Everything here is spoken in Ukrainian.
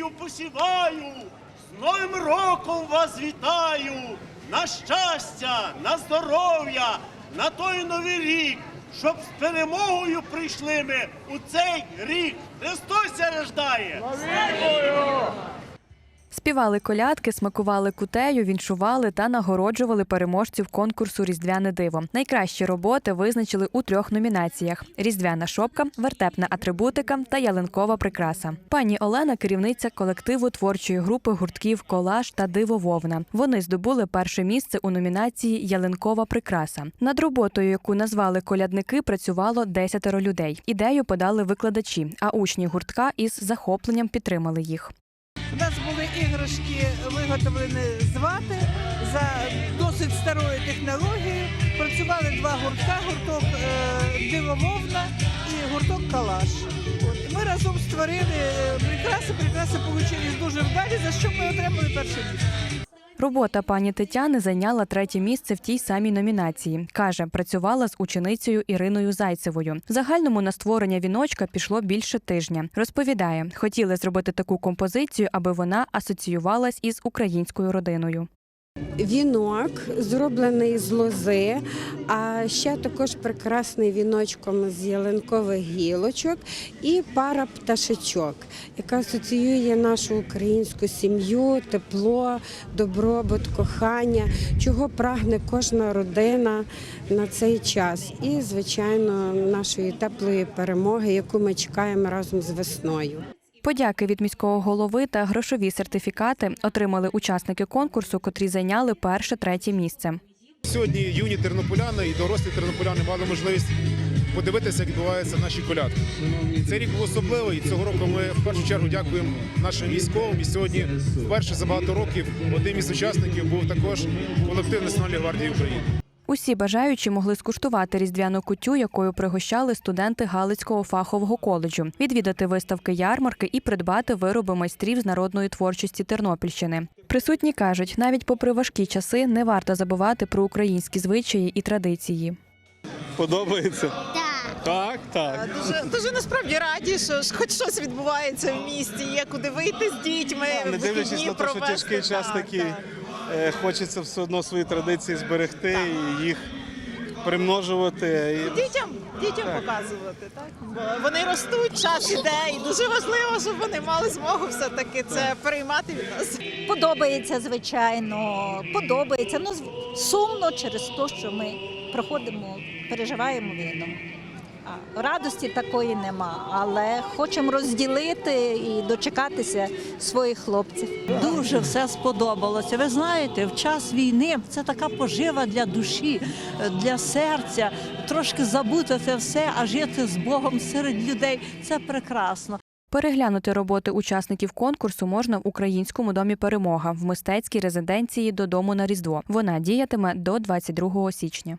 надію посіваю, з Новим роком вас вітаю, на щастя, на здоров'я, на той новий рік, щоб з перемогою прийшли ми у цей рік. Христос рождає! Співали колядки, смакували кутею, віншували та нагороджували переможців конкурсу Різдвяне диво. Найкращі роботи визначили у трьох номінаціях: різдвяна шопка, вертепна атрибутика та ялинкова прикраса. Пані Олена керівниця колективу творчої групи гуртків Колаж та Диво Вовна. Вони здобули перше місце у номінації Ялинкова прикраса. Над роботою, яку назвали колядники, працювало десятеро людей. Ідею подали викладачі, а учні гуртка із захопленням підтримали їх. У нас були іграшки виготовлені з вати за досить старою технологією. Працювали два гуртка: гурток дивомовна і гурток калаш. Ми разом створили е, прикраси. Прикраси вийшли дуже вдалі, за що ми отримали перше місце. Робота пані Тетяни зайняла третє місце в тій самій номінації. Каже, працювала з ученицею Іриною Зайцевою. В загальному на створення віночка пішло більше тижня. Розповідає, хотіли зробити таку композицію, аби вона асоціювалась із українською родиною. Вінок зроблений з лози, а ще також прекрасний віночком з ялинкових гілочок і пара пташечок, яка асоціює нашу українську сім'ю, тепло, добробут, кохання, чого прагне кожна родина на цей час. І, звичайно, нашої теплої перемоги, яку ми чекаємо разом з весною. Подяки від міського голови та грошові сертифікати отримали учасники конкурсу, котрі зайняли перше третє місце. Сьогодні юні тернополяни і дорослі тернополяни мали можливість подивитися, як відбуваються наші колядки. Цей рік був особливий, і цього року ми в першу чергу дякуємо нашим військовим. І сьогодні, вперше за багато років, одним із учасників був також колектив Національної гвардії України. Усі бажаючі могли скуштувати різдвяну кутю, якою пригощали студенти Галицького фахового коледжу, відвідати виставки ярмарки і придбати вироби майстрів з народної творчості Тернопільщини. Присутні кажуть, навіть попри важкі часи не варто забувати про українські звичаї і традиції. Подобається? Так. Так. Дуже, дуже насправді раді, що хоч щось відбувається в місті, є куди вийти з дітьми, Не дивлячись на те, що тяжкий час Так, такий, так. Хочеться все одно свої традиції зберегти і їх примножувати. І Дітям, дітям показувати, так? Бо вони ростуть, час іде, і дуже важливо, щоб вони мали змогу все-таки це переймати від нас. Подобається, звичайно, подобається. Ну, сумно через те, що ми проходимо, переживаємо війну. Радості такої нема, але хочемо розділити і дочекатися своїх хлопців. Дуже все сподобалося. Ви знаєте, в час війни це така пожива для душі, для серця. Трошки забути це все, а жити з Богом серед людей це прекрасно. Переглянути роботи учасників конкурсу можна в українському домі Перемога в мистецькій резиденції додому на Різдво. Вона діятиме до 22 січня.